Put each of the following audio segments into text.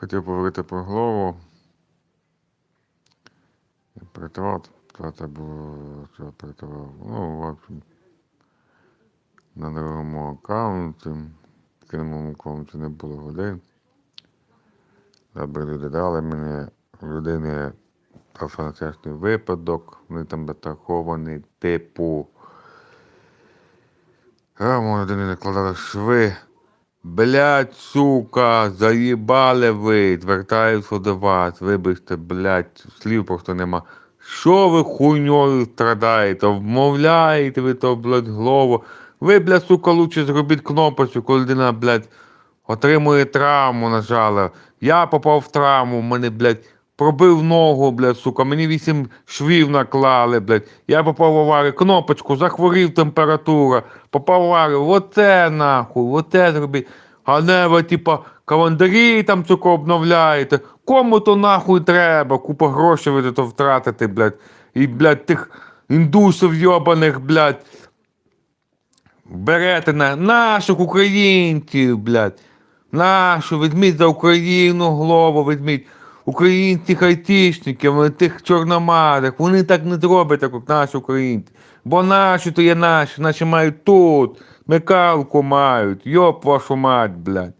хотів поговорити про голову. І Притивав, це було, що. Ну, в общем, на другому аккаунті, в другому аккаунті не було годин. Добре люди дали мені людини автоматичний випадок, вони там затраховані, типу. Раму людини накладали шви. Блять, сука, заїбали ви, звертаюся до вас, вибачте, блять, слів просто нема. Що ви хуйньою страдаєте? Вмовляєте ви то, блядь, голову. Ви, блядь, сука, лучше зробіть кнопочку, коли людина, блядь, отримує травму, на жаль. Я попав в травму, мене, блядь, пробив ногу, блядь, сука, мені вісім швів наклали, блядь. Я попав в аварію, кнопочку, захворів температура, попав в аварію, оце нахуй, оце зробіть. А не ви, типа, календарі там сука, обновляєте. Кому то нахуй треба? Купа грошей ви то втратите, блядь. І, блядь, тих індусів йобаних, блядь, берете на наших українців, блядь. Нашу, візьміть за Україну голову, візьміть. Українці хайтішники, вони тих чорномазих, вони так не зроблять, як наші українці. Бо наші то є наші, наші мають тут, мекалку мають, йоп вашу мать, блядь.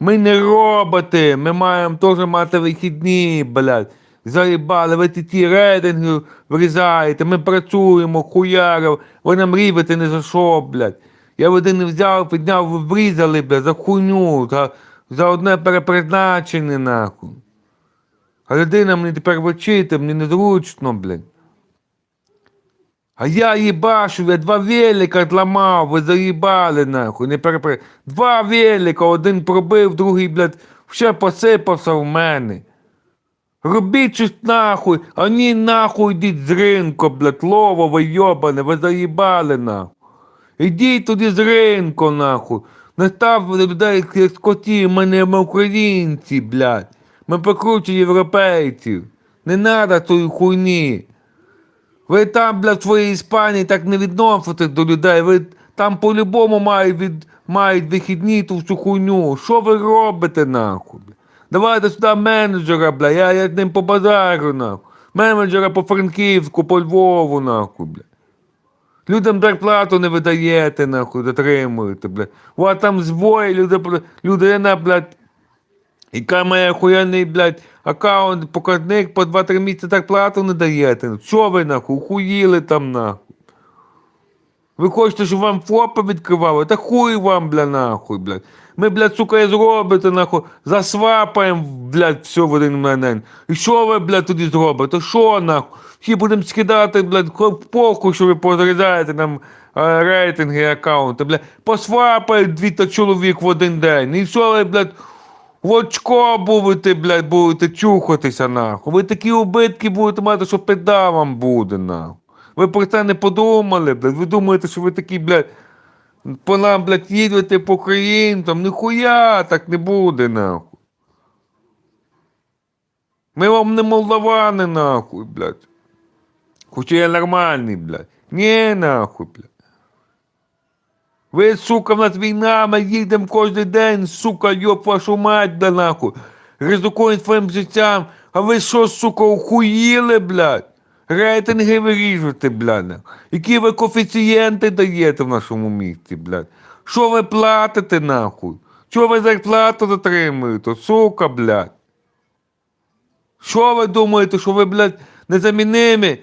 Ми не роботи, ми маємо теж мати вихідні, блядь. Заїбали, ви ті ті рейтинги врізаєте, ми працюємо, хуярив, ви нам рівите не за що, блядь. Я один не взяв, підняв, врізали, блядь, за хуйню, за, за одне перепризначення, нахуй. А людина мені тепер вчити, мені незручно, блядь. А я їбашу, я два велика зламав, ви заїбали, нахуй, не перепри... Два велика, один пробив, другий, блядь, ще посипався в мене. Робіть щось нахуй, а ні нахуй йдіть з ринку, блядь, лово, ви йобане, ви заїбали, нахуй. Ідіть туди з ринку, нахуй. Не ставте людей як скотів, ми українці, блядь. Ми покруче європейців. Не надо тої хуйні. Ви там, блядь, в своїй Іспанії так не відноситесь до людей. Ви там по-любому мають, від, мають вихідні ту всю хуйню. Що ви робите, нахуй? бля? Давайте сюди менеджера, бля, я, я з ним по базару, нахуй. Менеджера по Франківську, по Львову, нахуй, бля. Людям зарплату не видаєте, нахуй, дотримуєте, бля. У вас там збої, люди, бля, людина, блядь, яка має охуєнний, блядь, аккаунт, показник по 2-3 місяці зарплату не даєте. Що ви нахуй? Хуїли там нахуй. Ви хочете, щоб вам ФОПи відкривали? Та хуй вам, бля, нахуй, блядь. Ми, блядь, сука, і зробите, нахуй, засвапаємо, блядь, все в один момент. І що ви, блядь, тоді зробите? Що, нахуй? Всі будемо скидати, блядь, похуй, що ви позрізаєте нам е, рейтинги і аккаунти, блядь. Посвапають 200 чоловік в один день. І що ви, блядь, в очко будете, блядь, будете чухатися, нахуй. Ви такі убитки будете мати, що пизда вам буде, нахуй. Ви про це не подумали, блядь. Ви думаєте, що ви такі, блядь, по нам, блядь, їдете по українцям. Ніхуя так не буде, нахуй. Ми вам не молдавани, нахуй, блядь. Хоча я нормальний, блядь. Ні, нахуй, блядь. Ви, сука, в нас війна, ми їдемо кожен день, сука, йоп вашу мать, да нахуй. Ризикуємо своїм життям. А ви що, сука, ухуїли, блядь? Рейтинги виріжете, блядь. Які ви коефіцієнти даєте в нашому місті, блядь? Що ви платите, нахуй? Чого ви зарплату затримуєте, сука, блядь? Що ви думаєте, що ви, блядь, незамінимі?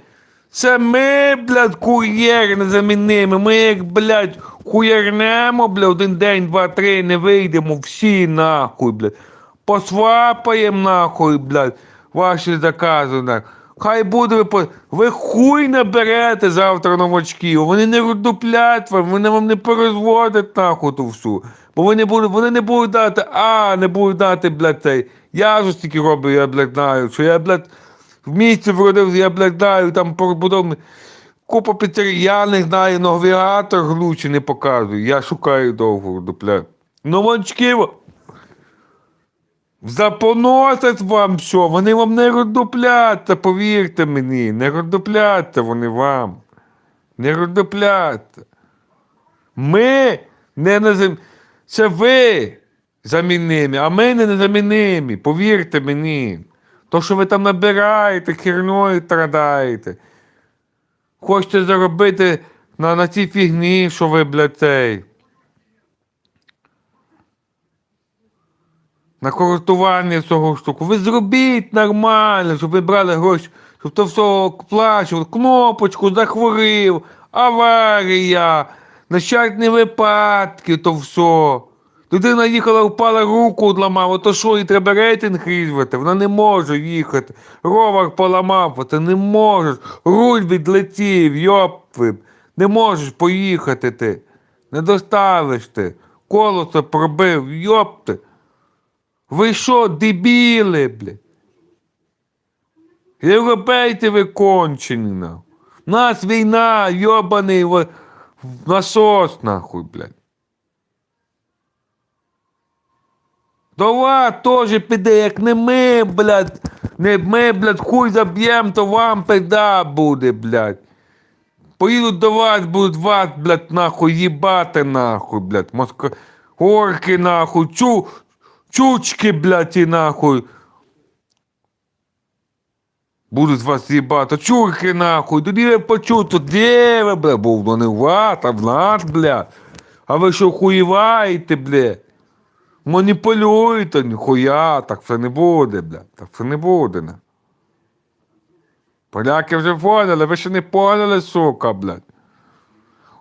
Це ми, блядь, кур'єри незамінимі. Ми як, блядь, хуярнемо, блядь, один день, два, три, не вийдемо всі нахуй, блядь. Посвапаємо нахуй, блядь, ваші закази, нахуй. Хай буде ви. Ви хуй наберете завтра новачків. Вони не родуплять вам, вони вам не перезводять нахуй ту всю. Бо вони, будуть, вони не будуть дати, а, не будуть дати, блядь, цей. Я ж стільки роблю, я, блядь, знаю, що я, блядь, в місті вродився, я, блядь, там побудовано. Купа піцерій, я не знаю, навігатор глучі не показує. Я шукаю довго, дупля. Новачків. Запоносять вам все, вони вам не родопляться, повірте мені, не родопляться вони вам. Не родопляться. Ми не на землі. Це ви. замінними, а ми не незамінимі, повірте мені. То, що ви там набираєте, херньою страдаєте. Хочете заробити на, на цій фігні, що ви, блядь, цей. На користування цього штуку. Ви зробіть нормально, щоб ви брали гроші, щоб то все оплачували. Кнопочку захворів, аварія, нещасні випадки, то все. Людина їхала, впала, руку одламала, то що, і треба рейтинг різати? Вона не може їхати. Ровер поламав, ти не можеш. Руль відлетів, йопви. Не можеш поїхати ти. Не доставиш ти. Колесо пробив, йопти. Ви що, дебіли, блядь? Європейці ви кончені, нахуй. У нас війна, йобаний насос, нахуй, блядь. До вас теж піде, як не ми, блядь. Не ми, блядь, хуй заб'єм, то вам пизда буде, блядь. Поїдуть до вас, будуть вас, блядь, нахуй, їбати, нахуй, блядь. Москва... Орки, нахуй, чу... чучки, блядь, і нахуй. Будуть вас їбати. Чурки, нахуй. Тоді ви почуєте, де ви, блядь, бо воно не вас, а в нас, блядь. А ви що хуєваєте, блядь? Маніпулюєте, ніхуя, так все не буде, блядь. Так все не буде, не. Поляки вже поняли, ви ще не поняли, сука, блядь.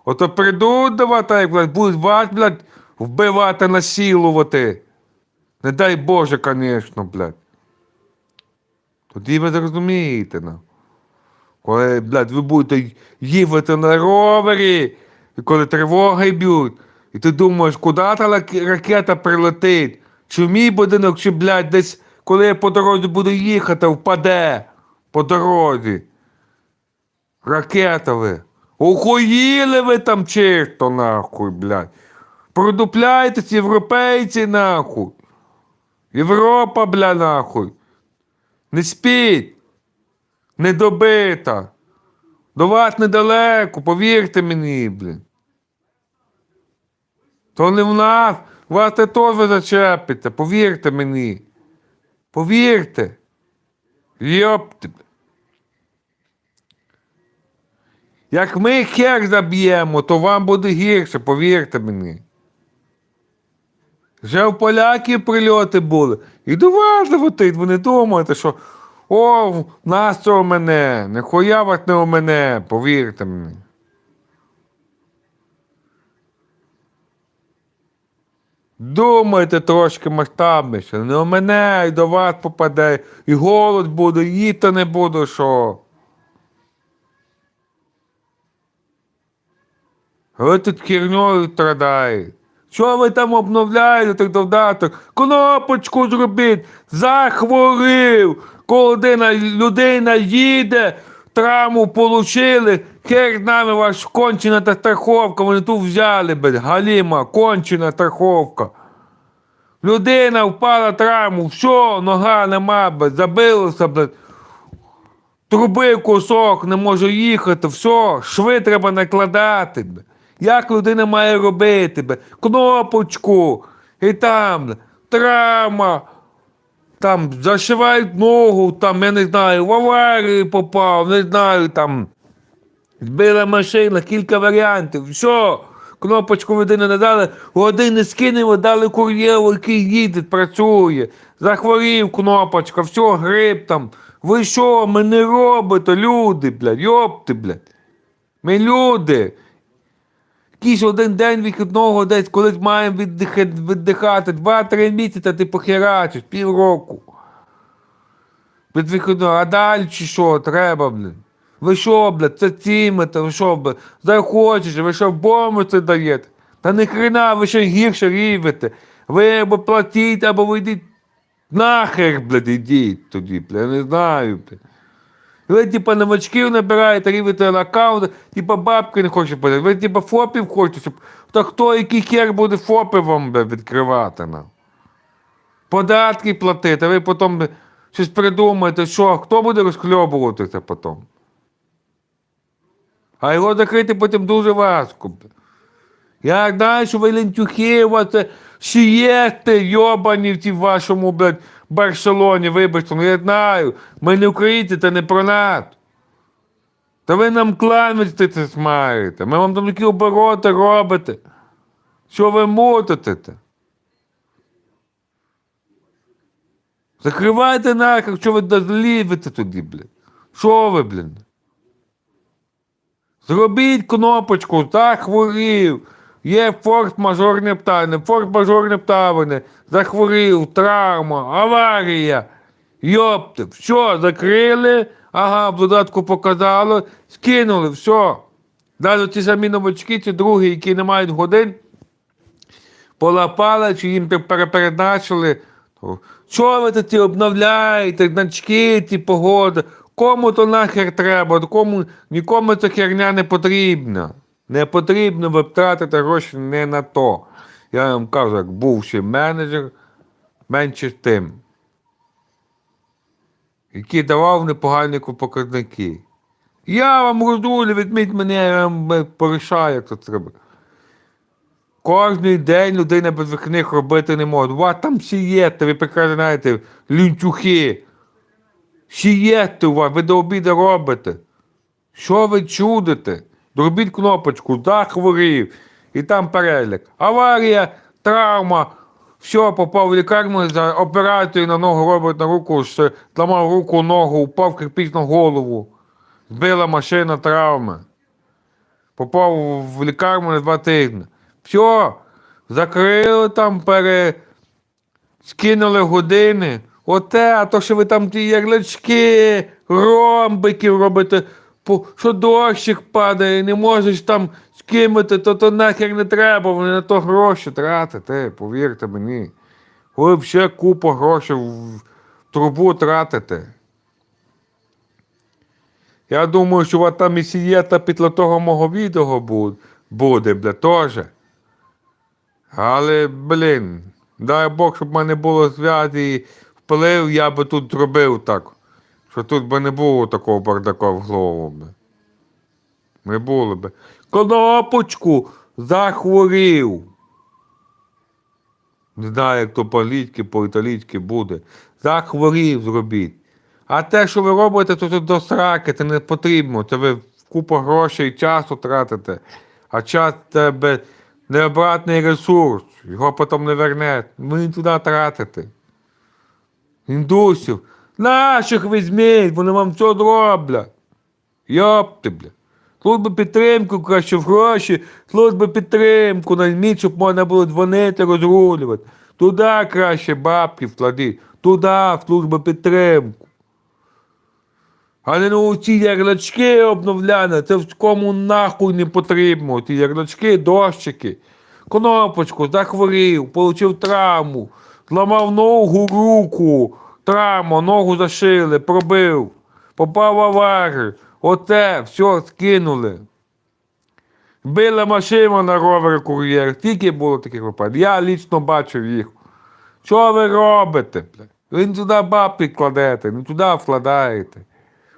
Ото прийдуть до вас, так, блядь, будуть вас, блядь, вбивати, насилувати. Не дай Боже, конечно, блядь. Тоді ви зрозумієте, ну. Коли, блядь, ви будете їхати на ровері, і коли тривоги б'ють, і ти думаєш, куди та ракета прилетить? Чи в мій будинок, чи, блядь, десь, коли я по дорозі буду їхати, впаде по дорозі. Ракета ви. Охуїли ви там чисто, нахуй, блядь. Продупляйтесь, європейці, нахуй. Європа, бля, нахуй. Не спіть. Не добита. До вас недалеко, повірте мені, блін. То не в нас, вас це теж зачепиться, повірте мені. Повірте. Йопти. бля. Як ми хер заб'ємо, то вам буде гірше, повірте мені. Вже в поляків прильоти були. І до вас летить, ви не думаєте, що о, нас це у мене, ніхуя вас не у мене, повірте мені. Думайте трошки масштабніше, не у мене, і до вас попаде, і голод буде, і їсти не буду, що. Ви тут херньою страдаєте. Що ви там обновляєте так додаток? Кнопочку зробіть, захворів, коли людина їде, травму получили, хер нами ваш кончена та страховка, вони тут взяли, блядь, галіма, кончена страховка. Людина впала травму, все, нога нема, блядь, забилося, блядь. Труби кусок, не може їхати, все, шви треба накладати. бе. Як людина має робити? бе? Кнопочку, і там бе, травма, там зашивають ногу, там, я не знаю, в аварію попав, не знаю, там збила машина, кілька варіантів. Все, кнопочку людини не дали, години скинули, дали кур'єру, який їде, працює. Захворів кнопочка, все, гриб там. Ви що, ми не робите, люди, блядь, йопти, блядь. Ми люди. Якийсь один день вихідного десь колись маємо віддихати. Два-три місяці ти похерачиш, півроку. Від вихідного, а далі чи що, треба, блін. Ви що, блядь, це цімите, ви що, блядь, захочете, ви що бомбу даєте? Та ні хрена, ви ще гірше рівете. Ви або платіть, або ви нахер, блядь, ідіть тоді, блядь, я не знаю, блядь. Ви, типа, новачків набираєте, рівите на аккаунт, типа бабки не хочуть подати. Ви, типа, фопів хочете, щоб. Та хто який хер буде фопи вам відкривати нам? Податки платити, а ви потім щось придумаєте, що, хто буде розхльобуватися потім? А його закрити потім дуже важко. Я знаю, що ви лентюхи, у вас шієсти, йобані в вашому, блядь, Барселоні, вибачте, ну я знаю. Ми не українці, це не про нас. Та ви нам кланвісти це смаєте. Ми вам там такі обороти робите. Що ви мутите? Закривайте нахер, що ви дозлівите тоді, блядь. Що ви, блін? Зробіть кнопочку, захворів. Є форс-мажорні обставини, форс-мажорні обставини, захворів, травма, аварія. Йопте, все, закрили, ага, в додатку показало, скинули, все. Навіть ті самі новачки, ці другі, які не мають годин, полапали, чи їм те перепередачили. То, ви тут обновляєте, значки, ті погоди? Кому то нахер треба, кому, нікому ця херня не потрібна. Не потрібно ви втратити гроші не на то. Я вам кажу, як бувший менеджер, менше тим. Який давав непогані показники. Я вам роздулю, відміть мене, я вам порішаю, як це треба. Кожний день людина без вихідних робити не може. У вас там сієте, ви прекрасно знаєте, лінчухи. Сієте у вас, ви до обіду робите. Що ви чудите? Зробіть кнопочку, захворів, і там перелік. Аварія, травма, все, попав в лікарню за операцію на ногу робить на руку, зламав руку, ногу, впав кирпіч на голову. Збила машина травми. Попав в лікарню на два тижні. Все, закрили там, пере... скинули години. Оте, а то, що ви там ті ярлички, ромбиків робите, що дощик падає, не можеш там скинути, то то нахер не треба, вони на то гроші тратите, повірте мені. Ви взагалі купу грошей в трубу тратите. Я думаю, що от там і сієта після того мого відео буде, бля, теж. Але, блін, дай Бог, щоб в мене було зв'язі і вплив, я би тут зробив так. Що тут би не було такого бардака в голову. Не було би. Кнопочку захворів. Не знаю, як то по-літки, по-італійськи буде. Захворів зробіть. А те, що ви робите, то тут до сраки, це не потрібно. Це ви купу грошей і часу тратите. А час це бе- необратний ресурс. Його потім не верне. Ви не туди тратите. Індусів. Наших візьміть, вони вам все зроблять. Йопти, бля. Служби підтримку краще в гроші, служби підтримку найміть, щоб можна було дзвонити, розрулювати. Туди краще бабки вклади, туди в службу підтримку. А не на ці ярлачки обновляне, це в кому нахуй не потрібно. Ті ярлачки, дощики. Кнопочку, захворів, отримав травму, зламав ногу, руку, травма, ногу зашили, пробив, попав в аварію. Оте, все, скинули. Била машина на ровері кур'єр. Скільки було таких випадків? Я лічно бачив їх. Що ви робите? Ви не туди бабки кладете, не туди вкладаєте.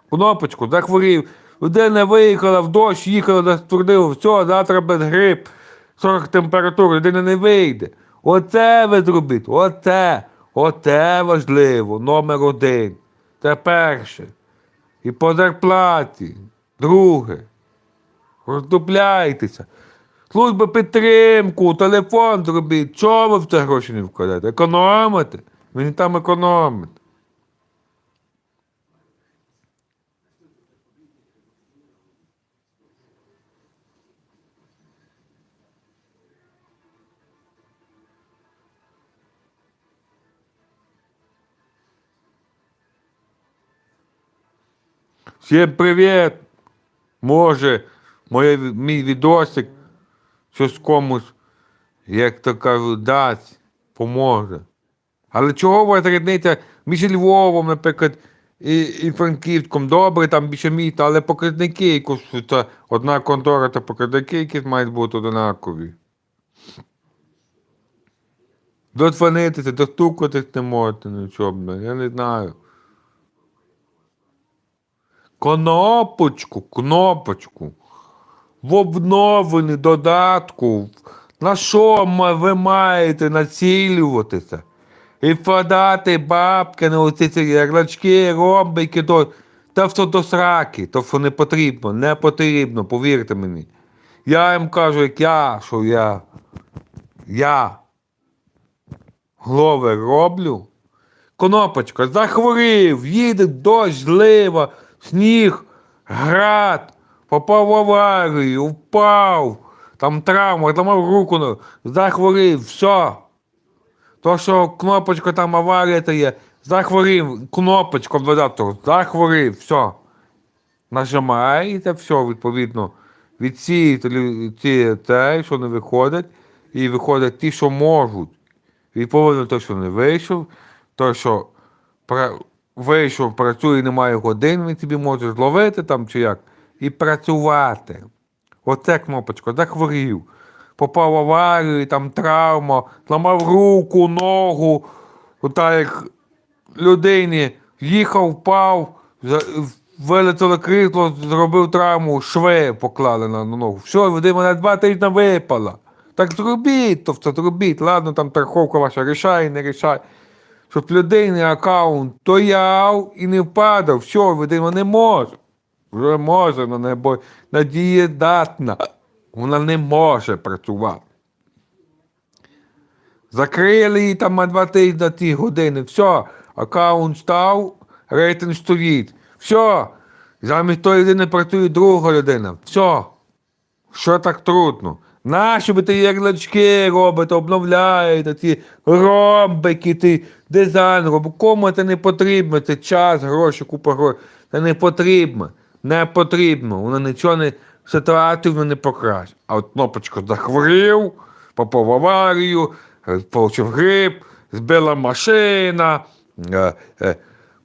Кнопочку, захворів. Людина виїхала в дощ, їхала застудило, все, завтра без грип, 40 температур, людина не вийде. Оце ви зробіть, оце, оце важливо, номер один. Це перше. І по зарплаті. Друге. Роздупляйтеся. Служба підтримку, телефон зробіть. Чого ви в це гроші не вкладаєте? Економите? Не там економите. Всім привіт! Може, моє, мій відосик щось комусь, як то кажуть, дасть, поможе. Але чого ви різниця між Львовом, наприклад, і, і Франківськом, добре, там більше міста, але показники, якось це одна контора, то показники, які мають бути однакові. Додзвонитися, достукатись не можете, нічого, я не знаю. Кнопочку, кнопочку. в обновленні додатку. На що ви маєте націлюватися? І вкладати бабки на оці ці ярлачки, ромбики, то, та все до сраки, то що не потрібно, не потрібно, повірте мені. Я їм кажу, як я, що я, я голови роблю. Кнопочка, захворів, їде дощ, злива, сніг, град, попав в аварію, впав, там травма, зламав руку, ну, захворів, все. То, що кнопочка там аварія то є, захворів, кнопочка в додатку, захворів, все. Нажимаєте, все, відповідно, відсієте лю- ті, те, що не виходять, і виходять ті, що можуть. Відповідно, той, що не вийшов, той, що. Вийшов, працює, немає годин, він тобі може зловити там чи як, і працювати. Оце кнопочка, захворів. Попав в аварію, там травма, зламав руку, ногу, ота як людині їхав, впав, вилетіло крісло, зробив травму, шви поклали на ногу. Все, води мене два тижні випала. Так зробіть, то все зробіть. Ладно, там страховка ваша рішає, не рішає. Щоб людини аккаунт стояв і не впадав. Все, людина не може. Вже може, але не бо надієдатна. Вона не може працювати. Закрили її там на два тижні ті години. Все, аккаунт став, рейтинг стоїть. Все. Замість тої людини працює друга людина. Все. Що так трудно? Нащо ви ті ярлачки робите, обновляєте, ті ромбики, ті дизайн робите. Кому це не потрібно? Це час, гроші, купа грошей. Це не потрібно. Не потрібно. Воно нічого не ситуацію не покращить. А от кнопочка захворів, попав аварію, е, получив грип, збила машина, е, е,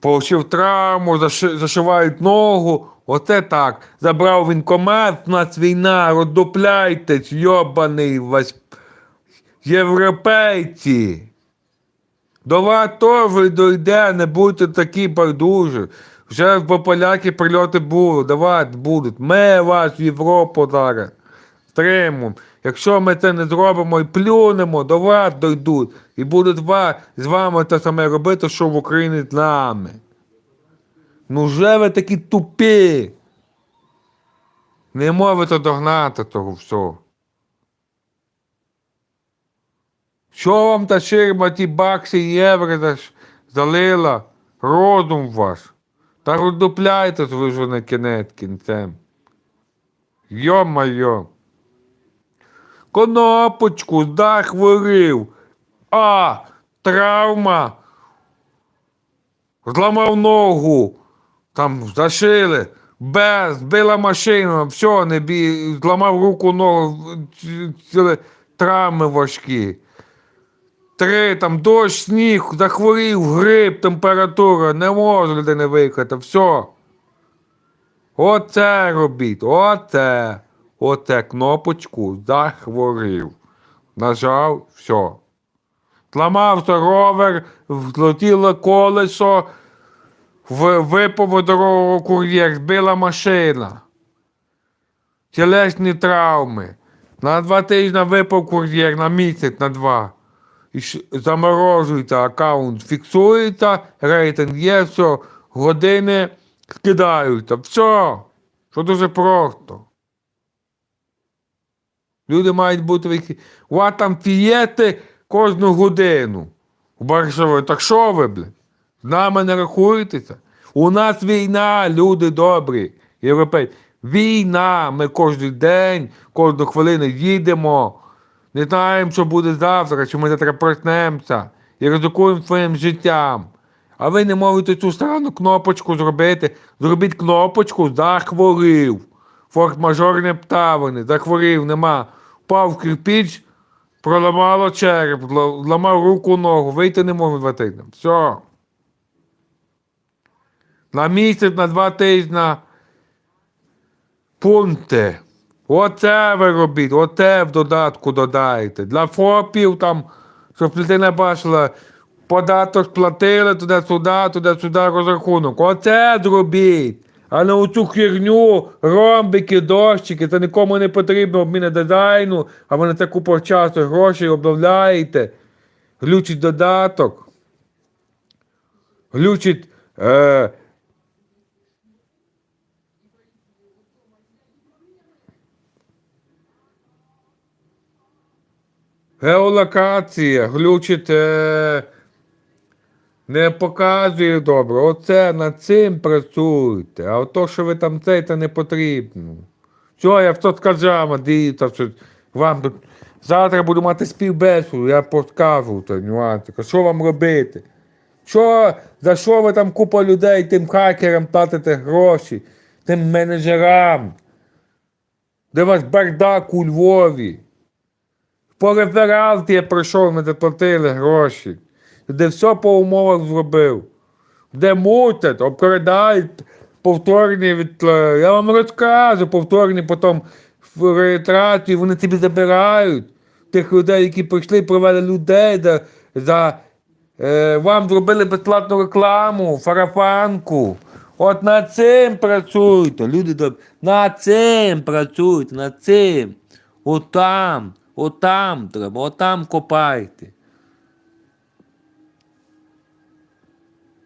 получив травму, заши- зашивають ногу. Оце так. Забрав він комат, в нас війна, роздупляйтесь, йобаний вас європейці. До вас теж дойде, не будьте такі байдужі. Вже по поляки прильоти були, давайте будуть. Ми вас в Європу зараз стримуємо. Якщо ми це не зробимо і плюнемо, до вас дойдуть. І будуть з вами те саме робити, що в Україні з нами. Ну вже ви такі тупі. Не можете догнати того всього. Що вам та ширма, ті бакси, євро залила? Розум ваш. Та роздупляйтесь ви вже на кінець кінцем. Йо-майо. Конопочку, захворів. А, травма. Зламав ногу. Там зашили. Б, збила машину, все, не бій, зламав руку, ногу, травми важкі. Три, там дощ, сніг, захворів, грип, температура, не може людина виїхати, все. Оце робіть, оце. Оце кнопочку захворів. Нажав, все. Зламався ровер, злетіло колесо, випав дорогу кур'єр, збила машина. Тілесні травми. На два тижні випав кур'єр, на місяць, на два. І заморожується аккаунт, фіксується, рейтинг є, все, години скидаються. Все. Що дуже просто. Люди мають бути вихі. У вас там фієти кожну годину. У Варшаві. Так що ви, блядь? Нами не рахуєтеся? У нас війна, люди добрі, європейці. Війна. Ми кожен день, кожну хвилину їдемо. Не знаємо, що буде завтра, чи ми завтра проснемося і ризикуємо своїм життям. А ви не можете цю странну кнопочку зробити. Зробіть кнопочку захворів. Форс-мажорні обставини, захворів, нема. Впав кирпіч, проламало череп, зламав руку, ногу, вийти не можу два тижні. Все. На місяць, на два тижні пункти. Оце ви робіть, оце в додатку додаєте. Для ФОПів там, щоб людина бачила, податок сплатили туди-сюди, туди-сюди розрахунок. Оце зробіть. А на оцю херню, ромбики, дощики, це нікому не потрібно обміна дизайну, а ви на це купу часу грошей обновляєте. Глючить додаток. Глючить. Е, Геолокація, глючить, не показує добре. Оце над цим працюйте. А то, що ви там цей, це не потрібно. Все, я все сказав, дивіться, що вам тут. Завтра буду мати співбесіду, я покажу це нюанси. Що вам робити? Що, за що ви там купа людей тим хакерам платите гроші, тим менеджерам? Де вас бардак у Львові? По рефералті я прийшов, ми заплатили гроші. Де все по умовах зробив. Де мутять, обкрадають повторні від. е, Я вам розкажу, повторні потім в реєстрацію, вони тобі забирають. Тих людей, які прийшли, привели людей за, за е, вам зробили безплатну рекламу, фарафанку. От над цим працюйте, люди над цим працюйте, над цим. Отам, отам треба, отам копайте.